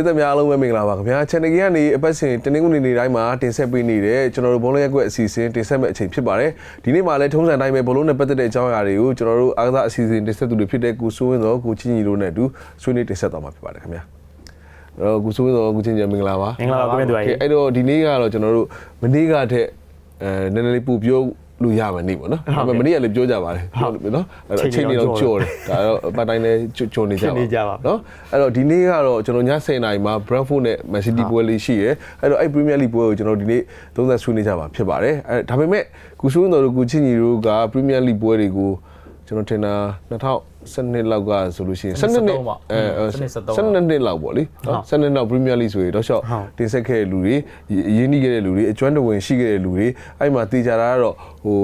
ပြည်သက်များအားလုံးပဲမင်္ဂလာပါခင်ဗျာ channel ကြီးကနေအပတ်စဉ်တနင်္ဂနွေနေ့တိုင်းမှာတင်ဆက်ပေးနေတဲ့ကျွန်တော်တို့ဘောလုံးရက်ကွက်အစီအစဉ်တင်ဆက်မဲ့အချိန်ဖြစ်ပါတယ်ဒီနေ့မှာလည်းထုံးစံတိုင်းပဲဘောလုံးနဲ့ပတ်သက်တဲ့အကြောင်းအရာတွေကိုကျွန်တော်တို့အားကစားအစီအစဉ်တင်ဆက်သူတွေဖြစ်တဲ့ကိုစိုးဝင်းသောကိုချင်းကြီးတို့နဲ့အတူဆွေးနွေးတင်ဆက်သွားမှာဖြစ်ပါတယ်ခင်ဗျာအဲ့တော့ကိုစိုးဝင်းသောကိုချင်းကြီးမင်္ဂလာပါမင်္ဂလာပါကိုမြင့်သူပါကဲအဲ့တော့ဒီနေ့ကတော့ကျွန်တော်တို့မနေ့ကထက်အဲနည်းနည်းလေးပူပြော လို့ရမယ်နေပေါ့နော်ဒါပေမဲ့မနေ့ကလည်းပြောကြပါတယ်ပြောလို့နော်အဲ့တော့အချိန်တွေတော့ကြော်တယ်ဒါတော့အပတ်တိုင်းလည်းကြော်နေကြပါနေကြပါနော်အဲ့တော့ဒီနေ့ကတော့ကျွန်တော်ည7:00နာရီမှာ Brentford နဲ့ Man City ပွဲလေးရှိရဲအဲ့တော့အဲ့ Premier League ပွဲကိုကျွန်တော်ဒီနေ့သုံးသပ်ဆွေးနွေးကြပါဖြစ်ပါတယ်အဲဒါပေမဲ့ကုဆိုးတော်တို့ကုချင်းကြီးတို့က Premier League ပွဲတွေကိုကျွန်တော်ထင်တာ 2012လောက်ကဆိုလို့ရှိရင်12နှစ်ပေါ့အဲ12 12နှစ်လောက်ပေါ့လေနော်12နှစ်လောက် Premier League ဆိုရင်တော့ရှော့တင်ဆက်ခဲ့တဲ့လူတွေရင်းနှီးခဲ့တဲ့လူတွေအကျွမ်းတဝင်ရှိခဲ့တဲ့လူတွေအဲ့မှာတေချာတာကတော့ဟို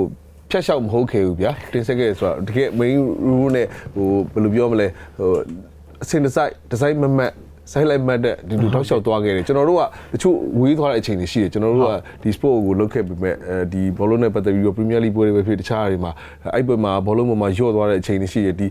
ဖြတ်လျှောက်မဟုတ်ခဲ့ဘူးဗျာတင်ဆက်ခဲ့ဆိုတော့တကယ် main rule နဲ့ဟိုဘယ်လိုပြောမလဲဟိုအစင်ဒီဇိုင်းဒီဇိုင်းမမတ် ဆိုင်လိုက်မှတ်တဲ့ဒီလိုတောက်လျှောက်သွားခဲ့တယ်ကျွန်တော်တို့ကတချို့ဝေးသွားတဲ့အချိန်တွေရှိတယ်ကျွန်တော်တို့ကဒီ sport ကိုလုပ်ခဲ့ပေမဲ့အဲဒီဘောလုံးနဲ့ပတ်သက်ပြီးတော့ Premier League ပွဲတွေပဲဖြစ်တခြားတွေမှာအဲ့ဘက်မှာဘောလုံးပေါ်မှာယော့သွားတဲ့အချိန်တွေရှိတယ်ဒီ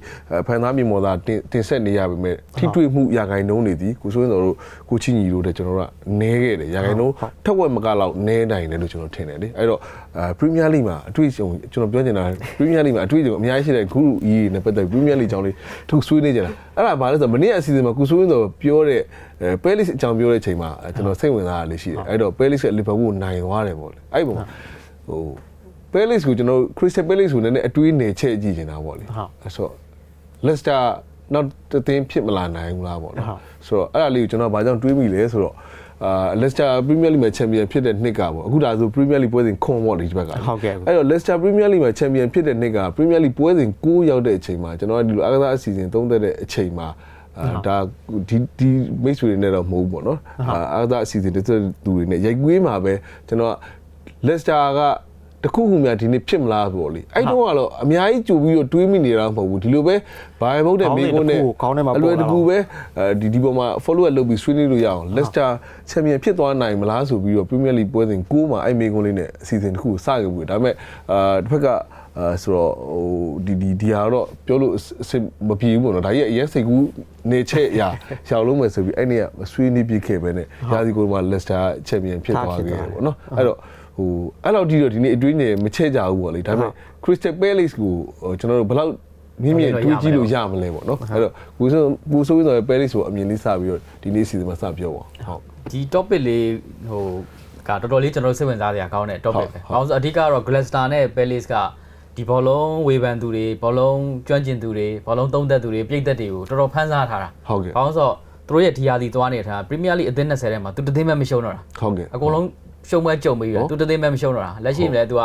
ဖန်သားမြေမော်သားတင်တင်ဆက်နေရပေမဲ့ထိတွေ့မှုရာဂိုင်နှုန်းတွေဒီကိုစိုးရင်တော်တို့ကိုချင်းကြီးတို့တဲ့ကျွန်တော်တို့ကနဲခဲ့တယ်ရာဂိုင်နှုန်းထက်ဝက်မကလောက်နဲနိုင်တယ်လို့ကျွန်တော်ထင်တယ်လေအဲ့တော့အဲ Premier League မှာအတွေ့အကြုံကျွန်တော်ပြောချင်တာ Premier League မှာအတွေ့အကြုံအများကြီးရှိတဲ့ဂုရုကြီးနဲ့ပတ်သက် Premier League ကြောင်းလေးထုတ်ဆွေးနေကြတာအဲ့ဒါဘာလဲဆိုတော့မနေ့အစီအစဉ်မှာကိုစိုးရင်တော်ပြောတဲ့အဲပဲလစ်အကြောင်းပြောတဲ့အချိန်မှာကျွန်တော်စိတ်ဝင်စားတာလေးရှိတယ်အဲ့တော့ပဲလစ်ကလီဗာပူးနိုင်သွားတယ်ပေါ့လေအဲ့ဒီပုံမှာဟိုပဲလစ်ကိုကျွန်တော်ခရစ်စတယ်ပဲလစ်ကိုနည်းနည်းအတွေးနေချက်ကြည့်နေတာပေါ့လေအဲ့ဆိုလက်စတာနောက်တသိန်းဖြစ်မလာနိုင်ဘူးလားပေါ့နော်ဆိုတော့အဲ့ဒါလေးကိုကျွန်တော်ဘာကြောင့်တွေးမိလဲဆိုတော့အာလက်စတာပရီးမီးယားလိမှာချန်ပီယံဖြစ်တဲ့နှစ်ကပေါ့အခုဒါဆိုပရီးမီးယားလိပွဲစဉ်ခွန်ပေါ့ဒီဘက်ကဟုတ်ကဲ့အဲ့တော့ Leicester Premier League မှာချန်ပီယံဖြစ်တဲ့နှစ်က Premier League ပွဲစဉ်9ရောက်တဲ့အချိန်မှာကျွန်တော်ကဒီလိုအားကစားအစီအစဉ်သုံးသက်တဲ့အချိန်မှာ အာဒါဒီဒီမိတ်ဆွေတွေနဲ့တော့မဟုတ်ဘူးပေါ့နော်အာအားကစားအစီအစဉ်တစ်သက်သူတွေနဲ့ရိုက်ကွေးမှာပဲကျွန်တော်က Leicester ကတခုခုများဒီနေ့ဖြစ်မလားပေါ့လေအဲ့တော့ကတော့အများကြီးကြိုပြီးတော့တွေးမိနေတာမဟုတ်ဘူးဒီလိုပဲဘာပဲမဟုတ်တဲ့မိကုန်းနဲ့ခေါင်းထဲမှာအလွယ်ပေါ်လာတကူပဲအဲဒီဒီပေါ်မှာ follow up လုပ်ပြီးဆွေးနွေးလို့ရအောင် Leicester ချန်ပီယံဖြစ်သွားနိုင်မလားဆိုပြီးတော့ Premier League ပွဲစဉ်6မှာအဲ့မိကုန်းလေးနဲ့အစီအစဉ်တစ်ခုကိုစခဲ့ဘူးဒါပေမဲ့အာတစ်ဖက်က အာဆိုတော့ဟိုဒီဒီဒီဟာတော့ပြောလို့အဆင်မပြေဘူးပေါ့နော်ဒါကြီးအရင်စိတ်ကူးနေချက်အရာရှောက်လုံးမယ်ဆိုပြီးအဲ့နေ့ကမဆွေးနွေးပြခဲ့ပဲနဲ့ရာသီကိုမှာ Leicester ချန်ပီယံဖြစ်သွားခဲ့တယ်ပေါ့နော်အဲ့တော့ဟိုအဲ့လောက်ဒီတော့ဒီနေ့အတွင်းနေမချက်ကြဘူးပေါ့လေဒါပေမဲ့ Crystal Palace ကိုဟိုကျွန်တော်တို့ဘယ်လောက်မြင့်မြင့်တွေးကြည့်လို့ရမလဲပေါ့နော်အဲ့တော့ကိုဆိုကိုဆိုဆိုပဲလေးဆိုအမြင်လေးစပြီးတော့ဒီနေ့စီစဉ်မှာစပြောပါဟုတ်ဒီ topic လေးဟိုကတော်တော်လေးကျွန်တော်စိတ်ဝင်စားစရာကောင်းတဲ့ topic ပဲ။ဘာလို့ဆိုအဓိကတော့ Glasgow နဲ့ Palace က ဒီဘောလုံးဝေဖန်သူတွေဘောလုံးကျွမ်းကျင်သူတွေဘောလုံးသုံးသက်သူတွေပြည်သက်တွေကိုတော်တော်ဖန်ဆားထားတာဟုတ်ကဲ့ဘာလို့ဆိုသူတို့ရဲ့ဒီယာဒီသွားနေတဲ့ထား Premier League အသင်း20ထဲမှာသူတသိမ်းမဲ့မရှုံးတော့တာဟုတ်ကဲ့အကုန်လုံးရှုံးပွဲကြုံပြီးပြီသူတသိမ်းမဲ့မရှုံးတော့တာလက်ရှိလည်းသူက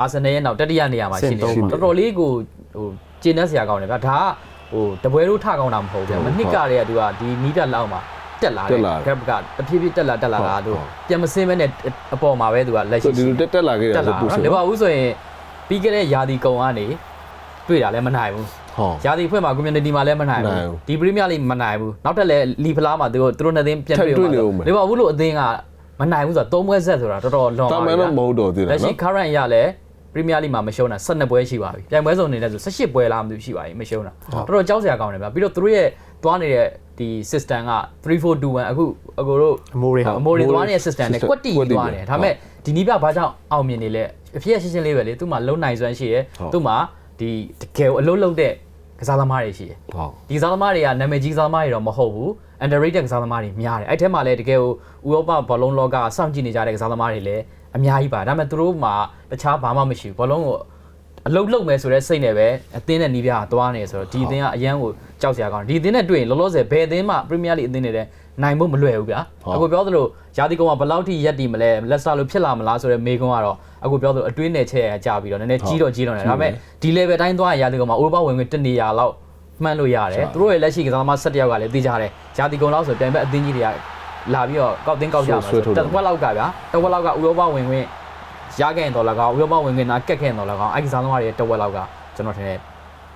အာဆင်နယ်ရဲ့နောက်တတိယနေရာမှာရှိနေတယ်တော်တော်လေးကိုဟိုကျင်းတဲ့ဆရာကောင်းတယ်ဗျာဒါကဟိုတပွဲလို့ထကောင်းတာမဟုတ်ဘူးဗျာမနှစ်ကတည်းကသူကဒီမီတာလောက်မှာတက်လာတယ် gap ကတဖြည်းဖြည်းတက်လာတက်လာတာသူပြန်မစင်းမဲနဲ့အပေါ်မှာပဲသူကလက်ရှိဒီလိုတက်တက်လာခဲ့တာတက်ဆိုလာပူနော်ဆိုလီဗာပူးဆိုရင် ပြီးခဲ့တဲ့ယာဒီကုံကနေတွေ့တာလည်းမနိုင်ဘူးဟောယာဒီဖွဲ့မှာ community မှာလည်းမနိုင်မဘူးနိုင်ဘူးဒီ Premier League မနိုင်ဘူးနောက်ထပ်လည်းလီဖလားမှာသူတို့သူတို့နှစ်သင်းပြန်တွေ့ထပ်တွေ့နေဦးမယ်လီဗာပူးလို့အသင်းကမနိုင်ဘူးဆိုတော့သုံးပွဲဆက်ဆိုတာတော်တော်လွန်တာပါမပြီန်တော့မဟုတ်တော့သေးတယ်လက်ရှိနော် current ရလဲ Premier League မှာမရှုံးတာ12ပွဲရှိပါပြီပြိုင်ပွဲစုံနေလဲဆို18ပွဲလားမသိဘူးရှိပါပြီမရှုံးတာတော်တော်ကြောက်စရာကောင်းတယ်ဗျာပြီးတော့သူတို့ရဲ့သွားနေတဲ့ဒီ system က3421အခုအကိုတို့အမိုးတွေဟာအမိုးတွေသွားနေတဲ့ system နဲ့ system ကွက်တီကွက်တီသွားနေတယ်ဒါပေမဲ့ ဒီနီးပြဘာကြောင့်အောင်မြင်နေလဲအဖြစ်ရှင်းရှင်းလေးပဲလေသူ့မှာလုံနိုင်စွမ်းရှိရယ်ဟုတ်သူ့မှာဒီတကယ်ကိုအလုံးလုံးတဲ့ကစားသမားတွေရှိရယ်ဟောဒီကစားသမားတွေကနာမည်ကြီးကစားသမားတွေတော့မဟုတ်ဘူး underrated ကစားသမားတွေများတယ်အဲ့ထဲမှာလည်းတကယ်ကိုဥရောပဘောလုံးလောကစောင့်ကြည့်နေကြတဲ့ကစားသမားတွေလည်းအများကြီးပါဒါပေမဲ့သူတို့မှာတခြားဘာမှမရှိဘူးဘောလုံးကိုအလုံးလုံးမယ်ဆိုတဲ့စိတ်နဲ့ပဲအသင်းနဲ့နီးပြားသွားနေဆိုတော့ဒီအသင်းကအရန်ကိုကြောက်စရာကောင်းတယ်ဒီအသင်းနဲ့တွေ့ရင်လောလောဆယ်ဘယ်အသင်းမှ Premier League အသင်းတွေနဲ့ နိုင်ဖို့မလွယ်ဘူးဗျာအခုပြောသလိုယာတီကုံကဘယ်လောက်ထိရက်တည်မလဲလက်စတာလိုဖြစ်လာမလားဆိုတဲ့မေးခွန်းကတော့အခုပြောသလိုအတွင်းနယ်ချက်ရကြပြီးတော့နည်းနည်းကြီးတော့ကြီးတော့နေဒါပေမဲ့ဒီ level တိုင်းသွားရင်ယာတီကုံမှာဥရောပဝင်ခွင့်တနေရာလောက်မှန်းလို့ရတယ်သူတို့ရဲ့လက်ရှိကစားသမား၁၁ယောက်ကလည်းသိကြတယ်ဂျာတီကုံလောက်ဆိုပြန်ပဲအသင်းကြီးတွေကလာပြီးတော့ကောက်တင်းကောက်ကြမှာဆိုတစ်ဝက်လောက်ကဗျာတစ်ဝက်လောက်ကဥရောပဝင်ခွင့်ရခဲ့ရင်တော့လည်းကောင်းဥရောပဝင်ခွင့်နာကက်ခဲ့ရင်တော့လည်းကောင်းအဲ့ကစားသမားတွေတစ်ဝက်လောက်ကကျွန်တော်ထင်တယ်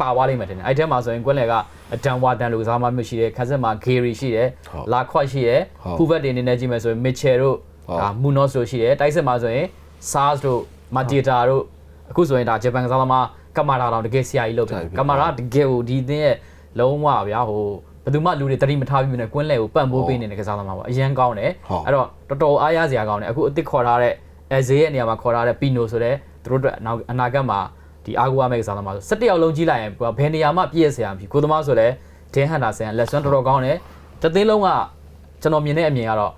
ပါသွားလိမ့်မယ်ထင်တယ်အဲ့ထဲမှာဆိုရင်ကွက်လယ်က အဒန်ဝါဒန်လူကစားသမားမျိုးရှိတယ်ခက်ဆက်မှာဂေရီရှိတယ်လာခွတ်ရှိတယ်ဖူဗက်တွေအနေနဲ့ကြည့်မယ်ဆိုရင်မစ်ချယ်တို့အာမူနော့စ်တို့ရှိတယ်တိုက်စစ်မှာဆိုရင်ဆားတို့မာဂျီတာတို့အခုဆိုရင်ဒါဂျပန်ကစားသမားကမာရာတောင်တကယ်ဆရာကြီးလုပ်တယ်ကမာရာတကယ်ကိုဒီအသင်းရဲ့လုံးဝဗျာဟိုဘယ်သူမှလူတွေတတိမထားပြီးမြင်ကွင်းလဲကိုပန့်ပိုးပေးနေတဲ့ကစားသမားပေါ့အရန်ကောင်းတယ်အဲ့တော့တော်တော်အားရစရာကောင်းတယ်အခုအစ်စ်ခေါ်ထားတဲ့အဲဈေးရဲ့နေရာမှာခေါ်ထားတဲ့ပီနိုဆိုတဲ့သူတို့အတွက်အနာဂတ်မှာ ဒီအာဂူအမေကစားသမားဆို17ယောက်လုံးကြီးလိုက်ရင်ဘယ်နေရာမှပြည့်ရစရာမရှိကိုသမားဆိုလဲဒင်းဟန်တာဆန်လက်ဆွမ်းတော်တော်ကောင်းတယ်တသိန်းလုံးကကျွန်တော်မြင်တဲ့အမြင်ကတော့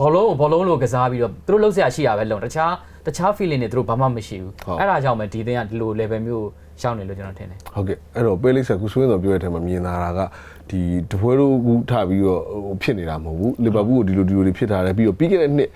ဘောလုံးကိုဘောလုံးလိုကစားပြီးတော့သူတို့လှုပ်ရှားရှိရပဲလုံတခြားတခြား feeling တွေသူတို့ဘာမှမရှိဘူးအဲ့ဒါကြောင့်ပဲဒီသင်းကဒီလို level မျိုးရှောင်းနေလို့ကျွန်တော်ထင်တယ်ဟုတ်ကဲ့အဲ့တော့ပေးလိပ်ဆက်ကူဆွေးတော်ပြောတဲ့အထက်မှာမြင်လာတာကဒီတပွဲတို့ကူထပြီးတော့ဟိုဖြစ်နေတာမဟုတ်ဘူးလီဗာပူးကိုဒီလိုဒီလိုတွေဖြစ်ထားတယ်ပြီးတော့ပြီးခဲ့တဲ့နှစ်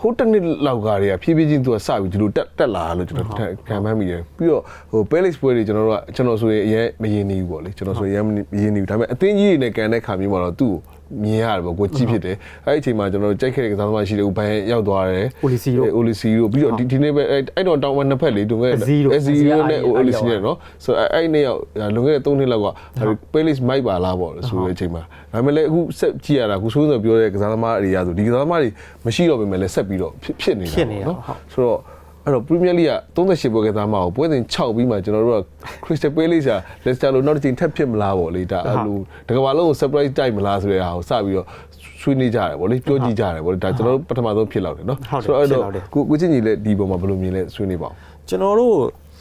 ဟိုတစ်နှစ်လောက်ကတည်းကဖြည်းဖြည်းချင်းသူကစပြီးဒီလိုတက်တက်လာလို့ကျွန်တော်ခံမှန်းမိတယ်ပြီးတော့ဟိုပဲလိစ်ပွဲတွေကျွန်တော်တို့ကကျွန်တော်ဆိုရင်အရင်မရင်နေဘူးပေါ့လေကျွန်တော်ဆိုရင်မရင်နေဘူးဒါပေမဲ့အသင်းကြီးတွေနဲ့ကန်တဲ့ခါမျိုးမှာတော့သူ့ကို မြင်ရတယ်ပေါ့ကိုကြည့်ဖြစ်တယ်အဲ့ဒီအချိန်မှာကျွန်တော်တို့ကြိုက်ခဲ့တဲ့ကစားသမားရှိတယ်ဥပန်ရောက်သွားတယ်အိုလီစီတို့အိုလီစီတို့ပြီးတော့ဒီဒီနေ့ပဲအဲ့တော့တောင်းဝနှစ်ဖက်လေတုန်းကအဇီတို့အဇီတို့နဲ့အိုလီစီနဲ့နော်ဆိုတော့အဲ့နေ့ရောက်လွန်ခဲ့တဲ့3နှစ်လောက်ကပေးလိစ်မိုက်ပါလားပေါ့ဆိုတဲ့အချိန်မှာဒါပေမဲ့လည်းအခုဆက်ကြည့်ရတာအခုဆိုးဆိုပြောတဲ့ကစားသမားတွေရာဆိုဒီကစားသမားတွေမရှိတော့ပေမဲ့လည်းဆက်ပြီးတော့ဖြစ်ဖြစ်နေတာဖြစ်နေတာနော်ဟုတ်ဆိုတော့ အဲ့တော့ Premier League က38ပွဲကစားမှာကိုပွဲစဉ်6ပြီးမှကျွန်တော်တို့က Crystal Palace က Leicester လို့နောက်တစ်ချိန်ထပ်ဖြစ်မလားပေါ့လေဒါအဲ့လိုတကဘာလုံးကို surprise တိုက်မလားဆိုတဲ့ဟာကိုစပြီးတော့ဆွေးနွေးကြတယ်ဗောလေပြောကြည့်ကြတယ်ဗောလေဒါကျွန်တော်တို့ပထမဆုံးဖြစ်လောက်တယ်နော်ဟုတ်တယ်ဆိုတော့အဲ့တော့ဖြစ်လောက်တယ်ကိုကိုချင်းကြီးလည်းဒီပုံမှာဘယ်လိုမြင်လဲဆွေးနွေးပါဦးကျွန်တော်တို့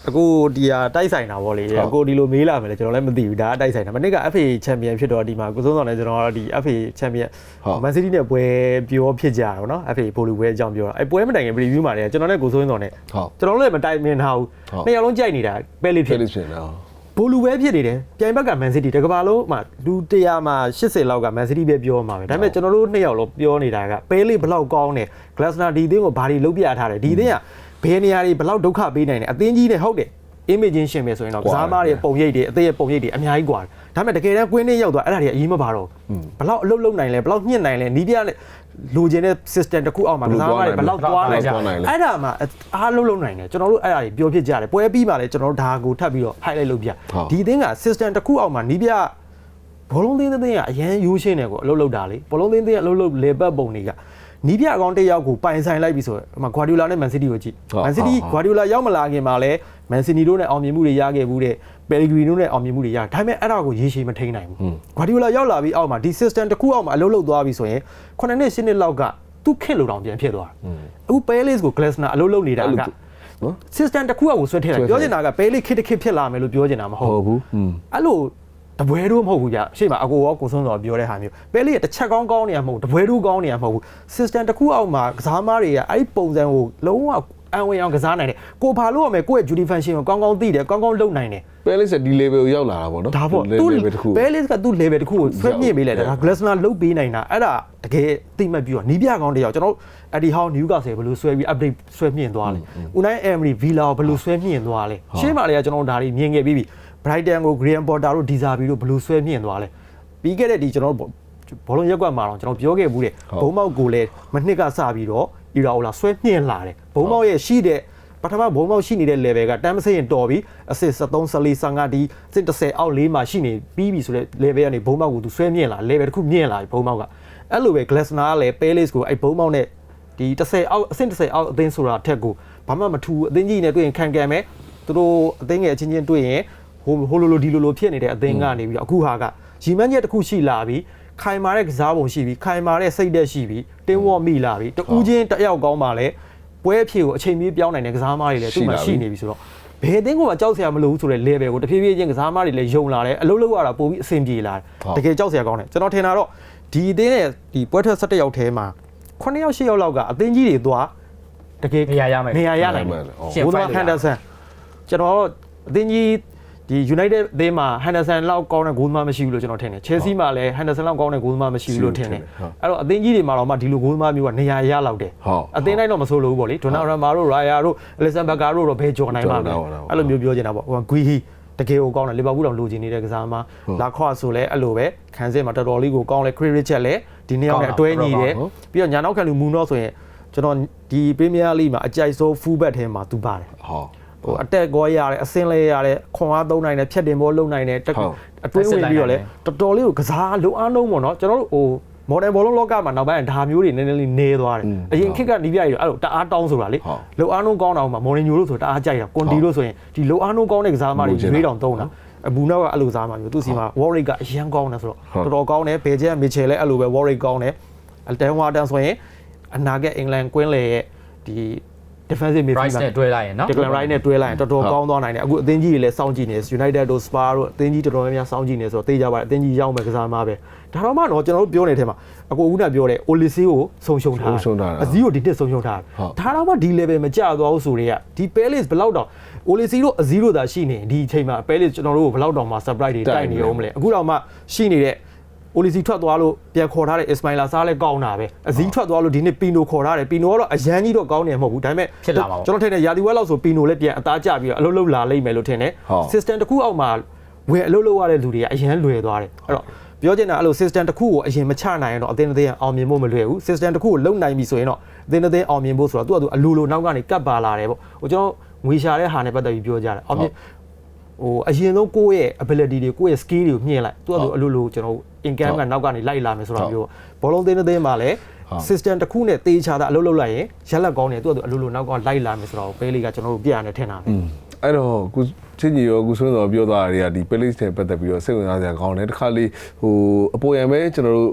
အခုဒီဟာတိုက်ဆိုင်တာဗောလေဟုတ်အခုဒီလိုမေးလာမယ်လေကျွန်တော်လည်းမသိဘူးဒါကတိုက်ဆိုင်တာမနေ့က FA Champion ဖြစ်တော့ဒီမှာကိုစိုးစောနဲ့ကျွန်တော်ဒီ FA Champion ဟုတ် Man City နဲ့ပွဲပြောဖြစ်ကြတာဗောနော် FA ပိုလူပွဲအကြောင်းပြောတာအဲပွဲမတိုင်ခင် preview မှာလည်းကျွန်တော်နဲ့ကိုစိုးစောနဲ့ဟုတ်ကျွန်တော်တို့လည်းမတိုင်မြင်ထားဘူးဟုတ်နှစ်ယောက်လုံးကြိုက်နေတာပဲလေးဖြဖြစ်စ်လို့ဖြစ်နေအောင်ဘိုလူပဲဖြစ်နေတယ်ပြိုင်ဘက်က Man City တကဘာလုံးမှာလူ100မှာ80လောက်က Man City ပဲပြောမှာပဲဒါပေမဲ့ကျွန်တော်တို့နှစ်ယောက်လုံးပြောနေတာကပဲလေးဘလောက်ကောင်းတယ် Glasner ဒီအသင်းကိုဘာတွေလုပ်ပြထားတယ်ဒီအသင်းက ဘယ်နေရာတွေဘလောက်ဒုက္ခပေးနိုင်တယ်အသင်းကြီးနဲ့ဟုတ်တယ် imagine ရှင်ပဲဆိုရင်တော့ကစားမားတွေပုံရိပ်တွေအသေးရဲ့ပုံရိပ်တွေအများကြီးกว่าဒါပေမဲ့တကယ်တမ်းကွင်းနဲ့ရောက်သွားအဲ့ဒါတွေအရေးမပါတော့ဘလောက်အလုပ်လုပ်နိုင်လဲဘလောက်ညှစ်နိုင်လဲနီးပြနဲ့လိုချင်တဲ့ system တစ်ခုအောက်မှာကစားမားတွေဘလောက်သွားနိုင်ကြအဲ့ဒါမှအားလုံးလုံးနိုင်တယ်ကျွန်တော်တို့အဲ့ဒါတွေပြောဖြစ်ကြတယ်ပွဲပြီးမှလည်းကျွန်တော်တို့ဒါကိုထပ်ပြီးတော့ highlight လုပ်ပြဒီအသင်းက system တစ်ခုအောက်မှာနီးပြဘောလုံးသင်းသင်းကအရန်ရိုးရှင်းတယ်ကိုအလုပ်လုပ်တာလေဘောလုံးသင်းသင်းကအလုပ်လုပ်လေပတ်ပုံတွေက နီးပြအကောင်တစ်ယောက်ကိုပိုင်ဆိုင်လိုက်ပြီဆိုတော့ဟိုမှာ Guardiola နဲ့ Man City ကိုကြည့် Man City Guardiola ရောက်မလာခင်မှာလဲမန်စီနီတို့နဲ့အောင်မြင်မှုတွေရခဲ့ဘူးတဲ့ပယ်ဂရီနိုနဲ့အောင်မြင်မှုတွေရဒါပေမဲ့အဲ့ဒါကိုရေရှည်မထိန်နိုင်ဘူးဂွာဒီယိုလာရောက်လာပြီးအောက်မှာဒီ system တစ်ခုအောက်မှာအလုပ်လုပ်သွားပြီဆိုရင်9နှစ်10နှစ်လောက်ကသူ့ခက်လို့တောင်ပြန်ဖြစ်သွားအခု Palace ကို Glasner အလုပ်လုပ်နေတာကနော် system တစ်ခုအောက်ကိုဆွဲထည့်လိုက်ပြောချင်တာက Palace ခစ်တစ်ခစ်ဖြစ်လာမယ်လို့ပြောချင်တာမဟုတ်ဟုတ်ဘူးอืมအဲ့လို တပွဲတို့မဟုတ်ဘူးကြာရှေ့မှာအကိုရောကိုစွန်းစောပြောတဲ့ဟာမျိုးပဲလေးကတစ်ချက်ကောင်းကောင်းနေရမဟုတ်ဘူးတပွဲတို့ကောင်းနေရမဟုတ်ဘူး system တစ်ခုအောက်မှာကစားမားတွေကအဲ့ဒီပုံစံကိုလုံးဝအံဝင်အောင်ကစားနိုင်တယ်ကိုဘာလို့ရမယ်ကိုယ့်ရဲ့ duty function ကိုကောင်းကောင်းသိတယ်ကောင်းကောင်းလုပ်နိုင်တယ်ပဲလိစ်ဒီ level ကိုရောက်လာတာပေါ့နော်ဒါပေါ့သူသူ level တစ်ခုပဲလေးကသူ့ level တစ်ခုကိုဆွဲမြင့်ပေးလိုက်တာဒါ Glasner လုတ်ပေးနိုင်တာအဲ့ဒါတကယ်သိမှတ်ပြီးတော့နီးပြကောင်းတယောက်ကျွန်တော်အဒီဟောင်း Newcastle ဘယ်လိုဆွဲပြီး update ဆွဲမြင့်သွားလဲ Unai Emery Villa ကိုဘယ်လိုဆွဲမြင့်သွားလဲရှင်းပါလေကကျွန်တော်ဒါတွေမြင်ခဲ့ပြီးပြီ Brighton ကို Graham Potter တို့ Dizabi တို့ဘယ်လိုဆွဲမြင့်သွားလဲပြီးခဲ့တဲ့ဒီကျွန်တော်ဘောလုံးရက်ကွက်မှာတော့ကျွန်တော်ပြောခဲ့ဘူးတဲ့ဘုံမောက်ကိုလည်းမနှစ်ကစပြီးတော့ Iraola ဆွဲမြင့်လာတယ်ဘုံမောက်ရဲ့ရှိတဲ့ပထမဘုံမောက်ရှိနေတဲ့ level ကတမ်းမစရင်တော်ပြီအစစ်73 14 15ဒီစစ်30အောက်လေးမှာရှိနေပြီးပြီဆိုတဲ့ level ကနေဘုံမောက်ကိုသူဆွဲမြင့်လာ level တစ်ခုမြင့်လာပြီဘုံမောက်ကအဲ့လိုပဲ Glasner ကလည်း Palace ကိုအဲ့ဘုံမောက်နဲ့ဒီ30အောက်အဆင့်30အောက်အသင်းဆိုတာအထက်ကိုဘာမှမထူအသင်းကြီးနဲ့တွေ့ရင်ခံကြမယ်သူတို့အသင်းငယ်အချင်းချင်းတွေ့ရင် ဟိုဟိုလိုလိုဒီလိုလိုဖြစ်နေတဲ့အသင်းကနေပြီးတော့အခုဟာကရီမန်းချက်တစ်ခုရှိလာပြီးခိုင်မာတဲ့ကစားပုံရှိပြီးခိုင်မာတဲ့စိတ်သက်ရှိပြီးတင်းဝေါ်မိလာပြီးတူးချင်းတယောက်ကောင်းပါလဲပွဲအဖြစ်ကိုအချိန်မီးပြောင်းနိုင်တဲ့ကစားသမားတွေလည်းသူ့မှာရှိနေပြီဆိုတော့ဘယ်အသင်းကမှကြောက်စရာမလိုဘူးဆိုတဲ့ level ကိုတဖြည်းဖြည်းချင်းကစားသမားတွေလည်းယုံလာတယ်အလုပ်လုပ်ရတာပိုပြီးအဆင်ပြေလာတယ်တကယ်ကြောက်စရာကောင်းတယ်ကျွန်တော်ထင်တာတော့ဒီအသင်းရဲ့ဒီပွဲထွက်17ယောက်ထဲမှာ9ယောက်10ယောက်လောက်ကအသင်းကြီးတွေသွားတကယ်နေရာရမယ်နေရာရနိုင်တယ်ရှင်းဘိုးဖိုသောက်လို့ရဟန်ဒါဆန်ကျွန်တော်အသင်းကြီး ဒီ United အသင်းမှာဟန်ဒါဆန်လောက်ကောင်းတဲ့ဂိုးသမားမရှိဘူးလို့ကျွန်တော်ထင်တယ် Chelsea မှာလည်းဟန်ဒါဆန်လောက်ကောင်းတဲ့ဂိုးသမားမရှိဘူးလို့ထင်တယ်အဲ့တော့အသင်းကြီးတွေမှာတော့မှဒီလိုဂိုးသမားမျိုးကနေရာရလောက်တယ်ဟုတ်အသင်းတိုင်းတော့မဆိုးလို့ဘူးပေါ့လေဒိုနာရမာတို့ရာယာတို့အလက်ဆန်ဘကာတို့တော့ဘယ်ကြော်နိုင်မှာလဲကြော်နိုင်ပါဘူးအဲ့လိုမျိုးပြောချင်တာပေါ့ဟိုဂွီဟီတကယ်ကိုကောင်းတယ်လီဗာပူးတော့လိုချင်နေတဲ့ကစားသမားလာခွာဆိုလဲအဲ့လိုပဲခန်းစစ်မှာတော်တော်လေးကိုကောင်းလဲခရစ်ရစ်ချက်လဲဒီနေ့ရောက်နဲ့အတွဲညီတယ်ပြီးတော့ညာနောက်ခံလူမူနော့ဆိုရင်ကျွန်တော်ဒီပရီးမီးယားလိမှာအကြိုက်ဆုံးဖူးဘက်ထဲမှာသူပါတယ်ဟော ဟိုအတက်ကောရတယ်အစင်းလဲရတယ်ခွန်အားသုံးနိုင်တယ်ဖြတ်တင်ဘောလုံးနိုင်တယ်တက်ဟုတ်အတွင်းဝင်ပြီးတော့လဲတော်တော်လေးကိုကစားလုံအားလုံးပေါ့နော်ကျွန်တော်တို့ဟိုမော်ဒန်ဘောလုံးလောကမှာနောက်ပိုင်းဒါမျိုးတွေနည်းနည်းလေးနေသွားတယ်อืมအရင်ခေတ်ကနီးပြရည်အဲ့လိုတအားတောင်းဆိုတာလေဟုတ်လုံအားလုံးကောင်းတာဟိုမှာမော်ဒန်ညိုလို့ဆိုတအားကြိုက်တာကွန်တီလို့ဆိုရင်ဒီလုံအားလုံးကောင်းတဲ့ကစားသမားတွေလိုချင်တာရွေးတောင်သုံးတာအဘူနောက်ကအဲ့လိုစားမှာမျိုးသူစီမှာ Warwick ကအရန်ကောင်းတယ်ဆိုတော့တော်တော်ကောင်းတယ်ဘယ်ကျက်မီချယ်လည်းအဲ့လိုပဲ Warwick ကောင်းတယ်အတန်ဝါတန်ဆိုရင်အနာဂတ်အင်္ဂလန်ကွင်းလေရဲ့ဒီ defensive price midfielder နဲ့တွဲလိုက်ရင်နော် Declan Rice နဲ့တွဲလိုက်ရင်တော်တော်ကောင်းသွားနိုင်တယ်အခုအသင်းကြီးတွေလည်းစောင့်ကြည့်နေ United တို့ Spa တို့အသင်းကြီးတော်တော်များများစောင့်ကြည့်နေဆိုတော့သိကြပါတယ်အသင်းကြီးရောက်မယ်ကစားမှာပဲဒါတော့မှတော့ကျွန်တော်တို့ပြောနေတဲ့အထဲမှာအခုဦးနာပြောတဲ့ Olise ကိုဆုံးရှုံးထားဆုံးရှုံးထားတာအစည်းကိုဒီနှစ်ဆုံးရှုံးထားဟုတ်တာဒါတော့မှဒီ level မကျသွားဘူးဆိုတော့ဒီ Palace ဘယ်လောက်တော့ Olise တို့အစည်းတို့သာရှိနေဒီအချိန်မှာ Palace ကျွန်တော်တို့ကိုဘယ်လောက်တော့မှ surprise တွေတိုက်နေအောင်မလဲအခုတော့မှရှိနေတဲ့ Olise ထွက်သွားလို့ပြန်ခေါ်ထားတဲ့ Ismaila Sarr လည်းကောင်းတာပဲအစည်းထွက်သွားလို့ဒီနှစ် Pino ခေါ်ထားတယ် Pino ကတော့အရန်ကြီးတော့ကောင်းနေမှာမဟုတ်ဘူးဒါပေမဲ့ဖြစ်လာမှာပေါ့ကျွန်တော်ထင်တယ်ရာသီဝက်လောက်ဆို Pino လည်းပြန်အသားကျပြီးတော့အလုပ်လုပ်လာလိမ့်မယ်လို့ထင်တယ်ဟုတ် system တစ်ခုအောက်မှာဝယ်အလုပ်လုပ်ရတဲ့လူတွေကအရန်လွယ်သွားတယ်အဲ့တော့ပြောချင်တာအဲ့လို system တစ်ခုကိုအရင်မချနိုင်ရင်တော့အသင်းအသင်းအောင်မြင်ဖို့မလွယ်ဘူး system တစ်ခုကိုလုံနိုင်ပြီဆိုရင်တော့အသင်းအသင်းအောင်မြင်ဖို့ဆိုတော့သူကသူအလိုလိုနောက်ကနေကပ်ပါလာတယ်ပေါ့ဟိုကျွန်တော်ငွေရှာတဲ့ဟာနဲ့ပတ်သက်ပြီးပြောကြတယ်အောင်မြင် ဟိုအရင်ဆုံးကိုယ့်ရဲ့ ability တွေကိုယ့်ရဲ့ skill တွေကိုမြင်လိုက်သူကသူအလိုလိုကျွန်တော် income ကနောက်ကနေလိုက်လာမယ်ဆိုတာမျိုးဘောလုံးသင်းအသင်းမှာလည်းဟုတ် system တစ်ခုနဲ့တေးချတာအလုပ်လုပ်လိုက်ရင်ရက်လက်ကောင်းတယ်သူကသူအလိုလိုနောက်ကလိုက်လာမယ်ဆိုတော့ပဲလေးကကျွန်တော်တို့ပြရတယ်ထင်တာပဲအဲ့တော့ကုချင်းကြီးရောကုဆွန်းတော်ပြောသွားတာတွေကဒီ playlist နဲ့ပတ်သက်ပြီးတော့စိတ်ဝင်စားစရာကောင်းတယ်တစ်ခါလေးဟိုအပေါ်ရံပဲကျွန်တော်တို့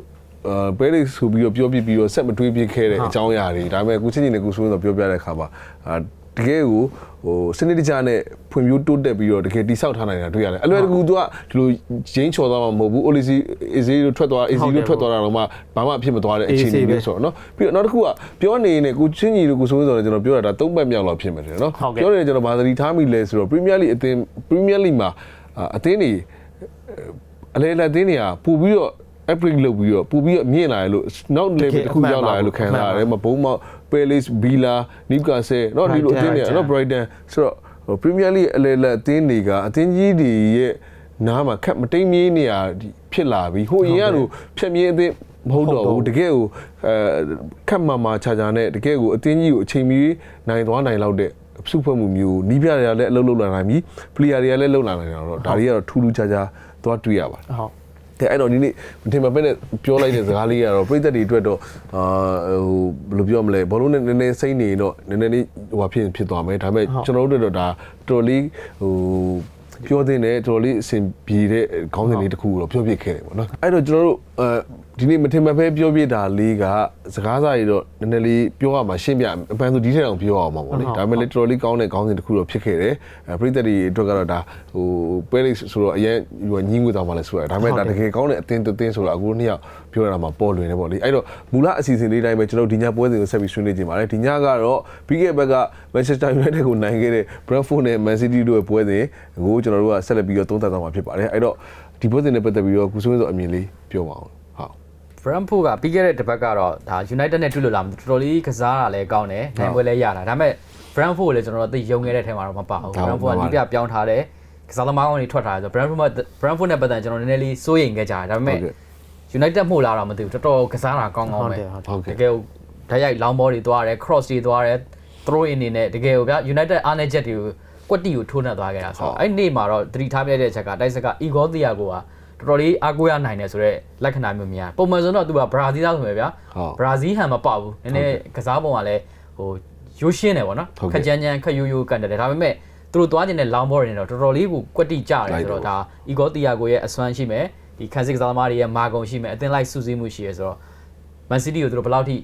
အဲ playlist ဆိုပြီးတော့ပြောပြပြီးတော့ဆက်မတွေးပြခဲ့တဲ့အကြောင်းအရာတွေဒါပေမဲ့ကုချင်းကြီးနဲ့ကုဆွန်းတော်ပြောပြတဲ့အခါမှာအာ တကယ်ကိုဟိုစနစ်တကျနဲ့ဖွံ့ဖြိုးတိုးတက်ပြီးတော့တကယ်တိဆောက်ထားနိုင်တာတွေ့ရတယ်အလွယ်တကူသူကဒီလိုဂျင်းချော်သွားမှာမဟုတ်ဘူး Olisi Easy လို့ထွက်သွား Easy လို့ထွက်သွားတာတော့မှဘာမှဖြစ်မသွားတဲ့အခြေအနေပဲဆိုတော့နော်ပြီးတော့နောက်တစ်ခုကပြောနေနေကိုချင်းကြီးတို့ကိုစိုးစိုးတယ်ကျွန်တော်ပြောတာဒါသုံးပတ်မြောက်လောက်ဖြစ်မယ်တယ်နော်ပြောနေကျွန်တော်ဘာသတိထားမိလဲဆိုတော့ Premier League အသင်း Premier League မှာအသင်းတွေအလဲလက်သင်းတွေကပို့ပြီးတော့ upgrade လုပ်ပြီးတော့ပို့ပြီးတော့မြင့်လာရလို့ not level တစ်ခုရောက်လာရလို့ခံစားရတယ်မဘုံမောက် Palace Villa Newcastle เนาะဒီလိုအသင်းတွေเนาะ Brighton ဆိုတော့ဟို Premier League အလဲလက်အသင်းတွေကအသင်းကြီးတွေရဲ့နားမှာခက်မတိမ်မြေးနေရဖြစ်လာပြီဟိုအရင်ကတော့ဖြက်မြေးအသင်းမဟုတ်တော့ဘူးတကယ်ကိုအဲခက်မာမာချာချာနဲ့တကယ်ကိုအသင်းကြီးကိုအချိန်မီနိုင်သွားနိုင်လောက်တဲ့ စုဖွဲ့မှုမျိုးနီးပြတွေကလည်းအလုပ်လုပ်လာနိုင်ပြီပလီယာတွေကလည်းလုပ်လာနိုင်တာတော့ဒါတွေကတော့ထူးထူးခြားခြားသွားတွေ့ရပါတယ် ဟုတ် တဲ့အဲ့တော့ဒီနေ့မထင်မပဲနဲ့ပြောလိုက်တဲ့စကားလေးကတော့ပြည်သက်တွေအတွက်တော့အာဟိုဘယ်လိုပြောမလဲဘောလုံးနဲ့နည်းနည်းစိမ့်နေရင်တော့နည်းနည်းလေးဟိုဘာဖြစ်ဖြစ်သွားမယ်ဒါပေမဲ့ကျွန်တော်တို့အတွက်တော့ဒါတော်တော်လေးဟိုပြောတဲ့နဲ့တော်တော်လေးအဆင်ပြေတဲ့ခေါင်းစဉ်လေးတစ်ခုကိုတော့ပြောပြခဲ့တယ်ပေါ့နော်အဲ့တော့ကျွန်တော်တို့အဲဒီနေ့မထင်မပဲပြောပြတာလေးကစကားစာရီတော့နည်းနည်းလေးပြောရမှာရှင်းပြအပန်းဆိုဒီထက်အောင်ပြောအောင်ပါပေါ့လေဒါပေမဲ့လည်းတော်တော်လေးကောင်းတဲ့ခေါင်းစဉ်တစ်ခုတော့ဖြစ်ခဲ့တယ်အဲပြည်သက်တွေအတွက်ကတော့ဒါဟိုပဲလိဆိုတော့အရင်ဟိုညင်းငွေသွားမှလည်းဆိုတာဒါပေမဲ့ဒါတကယ်ကောင်းတဲ့အသင်းတစ်သင်းဆိုတော့အခုတို့နှစ်ယောက်ပြောရတာမှာပေါ်လွင်နေပေါ့လေအဲ့တော့မူလအစီအစဉ်လေးတိုင်းပဲကျွန်တော်တို့ဒီညပွဲစဉ်ကိုဆက်ပြီးဆွေးနွေးကြည့်ပါမယ်ဒီညကတော့ပြီးခဲ့တဲ့ဘက်က Manchester United ကိုနိုင်ခဲ့တဲ့ Brentford နဲ့ Man City တို့ရဲ့ပွဲစဉ်ကိုကျွန်တော်တို့ကဆက်လက်ပြီးတော့သုံးသပ်သွားမှာဖြစ်ပါတယ်အဲ့တော့ဒီပွဲစဉ်နဲ့ပတ်သက်ပြီးတော့ကုဆွေးဆိုအမြင်လေးပြောပါအောင် ဟုတ် Brentford ကပြီးခဲ့တဲ့တစ်ပတ်ကတော့ဒါ United နဲ့တွေ့လို့လာမတော်တော်လေးကစားတာလည်းကောင်းတယ်နိုင်ပွဲလည်းရတာဒါပေမဲ့ Brentford ကိုလည်းကျွန်တော်တို့သိယုံခဲ့တဲ့ထဲမှာတော့မပါဘူး Brentford ကနီးပြပြောင်းထားတယ်ကစားသမားကောင်တွေထွက်ထားတယ်ဆိုတော့ Brentford မှာ Brentford နဲ့ပတ်သက်ကျွန်တော်နည်းနည်းလေးစိုးရိမ်ခဲ့ကြတယ်ဒါပေမဲ့ United မှုလားတော့မသိဘူးတော်တော်ကစားတာကောင်းကောင်းပဲဟုတ်ကဲ့တကယ်ဓာတ်ရိုက် long ball တွေသွားတယ် cross တွေသွားတယ် throw in တွေနဲ့တကယ်ကိုဗျ United အားနေချက်တွေကိုကွက်တီကိုထိုးနှက်သွားခဲ့တာဆိုတော့အဲ့နေ့မှာတော့သတိထားပြတဲ့အချက်ကတိုက်စက်က Igor Thiago က တော်တော်လေးအားကိုးရနိုင်တယ်ဆိုတော့လက္ခဏာမျိုးများပုံမှန်ဆိုတော့သူကဘရာဇီးသားဆိုပဲဗျာဟုတ်ဘရာဇီးဟန်မပေါက်ဘူးနည်းနည်းကစားပုံကလည်းဟိုရိုးရှင်းတယ်ပေါ့နော်ဟုတ်ကဲ့ခက်ကြမ်းကြမ်းခက်ရိုးရိုးကန်တယ်ဒါပေမဲ့သူတို့သွားနေတဲ့ long ball တွေနဲ့တော့တော်တော်လေးကိုကွက်တီကြတယ်ဆိုတော့ဒါ Igor Thiago ရဲ့အစွမ်းရှိမယ်ဒီခန်းစစ်ကစားသမားတွေရဲ့မာကုံရှိမယ်အသင်းလိုက်စူးစီးမှုရှိရဆိုတော့ Man City ကိုသူတို့ဘယ်လောက်ထိ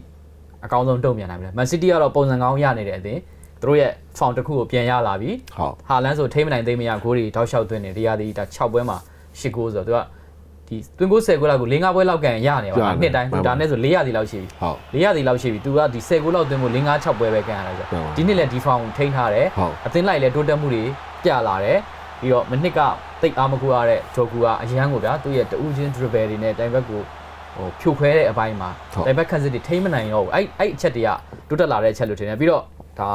အကောင်းဆုံးတုံ့ပြန်နိုင်မလဲ Man City ကတော့ပုံစံကောင်းရနေတဲ့အတင်းသူတို့ရဲ့ found တစ်ခုကိုပြန်ရလာပြီဟုတ်ဟာလန်ဆိုထိမ့်မနိုင်သိမ့်မရဂိုးတွေတောက်လျှောက်သွင်းနေဒီရသည်ဒါ6ပွဲမှာ 10ဂိုးဆိုတော့သူကဒီသွင်းဂိုး10ဂိုးလောက်ကို၄5ပွဲလောက်ကန်ရနေပါနှစ်တိုင်းဒါနဲ့ဆို400ဒီလောက်ရှိပြီဟုတ်400ဒီလောက်ရှိပြီ तू ကဒီ10ဂိုးလောက်သွင်းဖို့5 6ပွဲပဲကန်ရတာဆိုဟုတ်ဒီနှစ်လည်းဒီ found ထိန်းထားတယ်ဟုတ်အသင်းလိုက်လည်းတိုးတက်မှုတွေပြလာတယ်ပြီးတော့မနစ်ကတိတ်အားမကူရတဲ့ဂျိုကူကအရန်ကိုဗျာသူ့ရဲ့တူးချင်း dribble တွေနဲ့တိုင်ဘက်ကိုဟိုဖြိုခွဲတဲ့အပိုင်းမှာဟုတ်တိုင်ဘက်ခန့်စစ်တွေထိမ့်မနိုင်တော့ဘူးအဲ့အဲ့အချက်တွေကတိုးတက်လာတဲ့အချက်လို့ထင်တယ်ပြီးတော့ဒါ